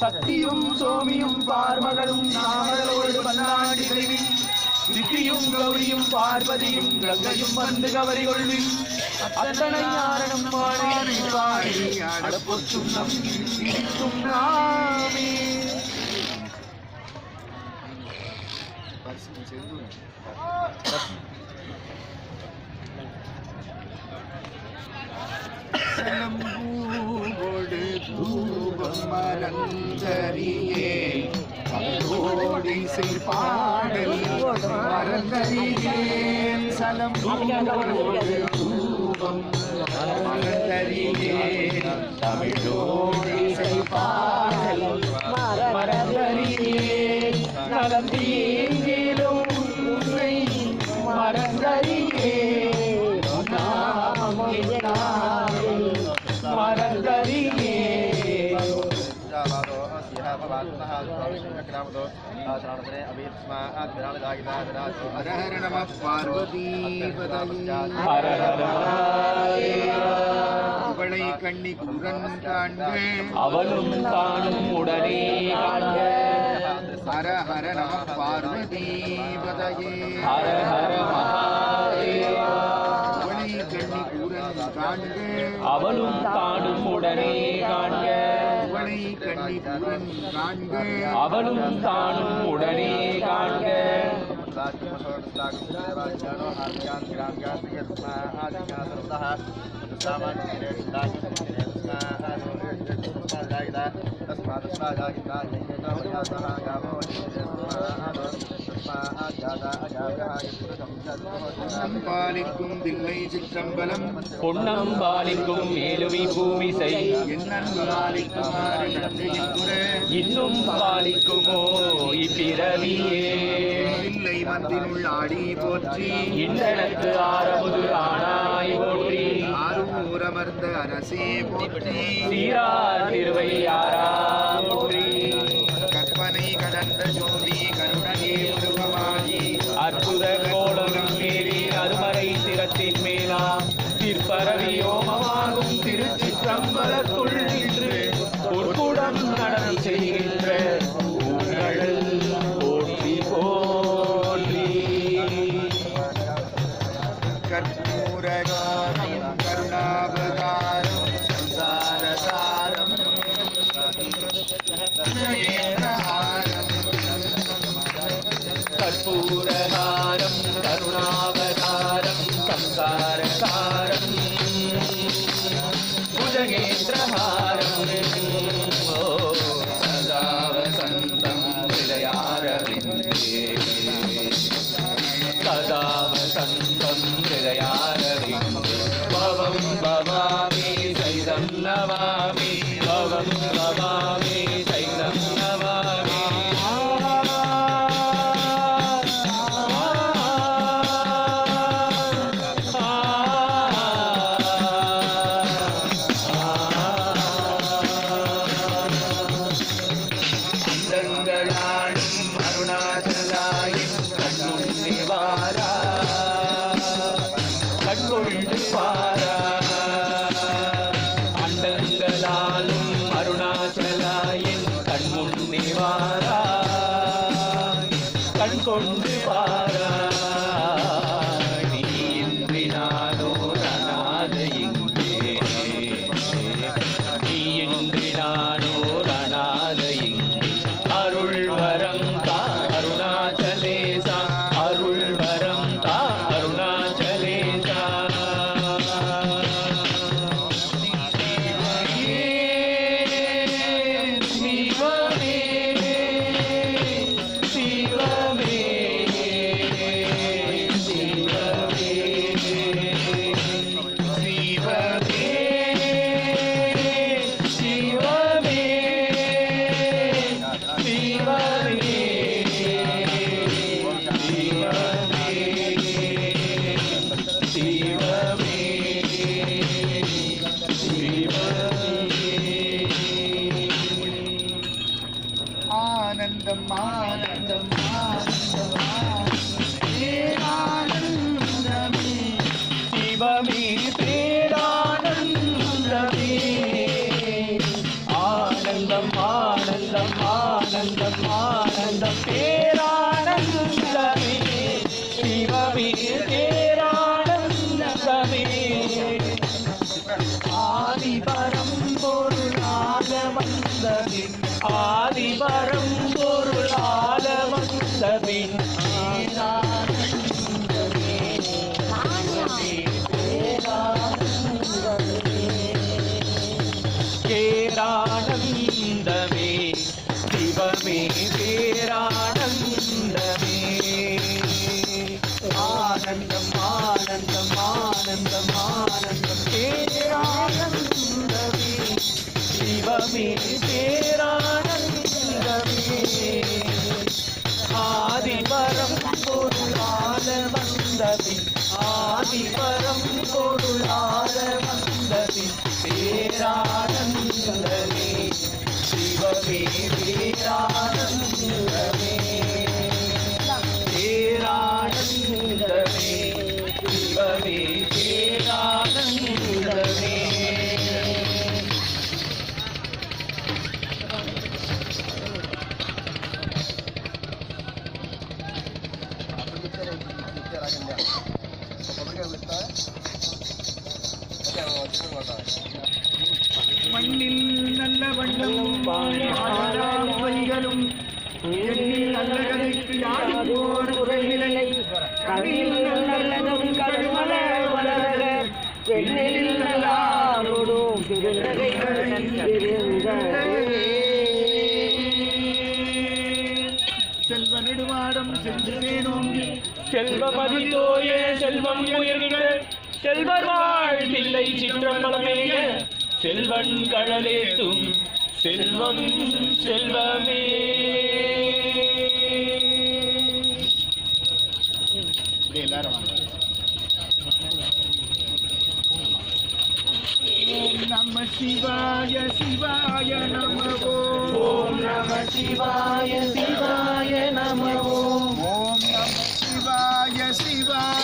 സത്യവും സോമിയും പാർമകളും നാമകളോട് പല്ലാണ്ടി വൈവിൽ സിദ്ധിയും ഗൗരിയും പാർവതിയും ഗംഗയും വന്ന് കവരികൊള്ളിൽ അത്തണയാരണം പാടി പാടി தூபம் மலர்ந்தரியே ஓடிசை பாடல் மறந்தறியேன். சலம்பூவோடு தூபம் மறந்தறியேன் தமிழோடிசை ஹர ஹர நம பார்வதி ஹர ஹர அவளை கண்ணி குரன் காண்க அவளும் தானும் உடனே காண்க ஹர ஹர நம பார்வதி ஹர ஹர மகாதேவா கண்ணி குரன் காண்க அவளும் தானும் உடனே காண்க. அவளும் தானும் உடனே காண்க நம் பாலிக்கும் தில்லை சிற்றம்பலம். பொன்னம் பாலிக்கும் மேலுவி பூமிசை. இன்னும் பாலிக்குமோ இப்பிறவியே. தில்லை மந்தினுள் ஆடி போற்றி. இந்தனக்கு ஆரமுது ஆனாய் போற்றி. ஆரூரமர்ந்த அரசே போற்றி. சீரார் திருவையாரா போற்றி. கற்பனை கடந்த கற்பூரகாரம் கருணாவதாரம் சம்சாரசாரம் புஜகேந்திரஹாரம். ஓ சதா வசந்தம் ஹிருதயாரவிந்தே பவம் பவாமி சைதம் நமாமி பவம் பவாமி பேரானந்தமே பேரானந்தமே சிவமே பேரானந்தமே ஆனந்தம் ஆனந்தம் ஆனந்தம் ஆனந்தம் பேரானந்தமே சிவமே பேரானந்தமே வந்தது ஆதிபரம் பொருளால வந்தது பேரானந்தமே சிவமே பேரானந்தமே நல்ல வண்ணம் பைகளும் எண்ணில் நல்ல கதைக்கு யாரும் நல்லதும் வளர பெண்ணில் நல்லாரோடும் செல்வ நெடுவாடம் சென்று நோங்கி செல்வமதி தோய செல்வம் உயர்க செல்வர் வாழ்வில்லை சிற்றம்பலமேயே. செல்வன் கழலேத்தும் செல்வம் செல்வமே. எல்லாரும் ஓம் நம சிவாய சிவாய நமவோ ஓம் நம சிவாய சிவாய நமவோ ஓம் நம சிவாய சிவாய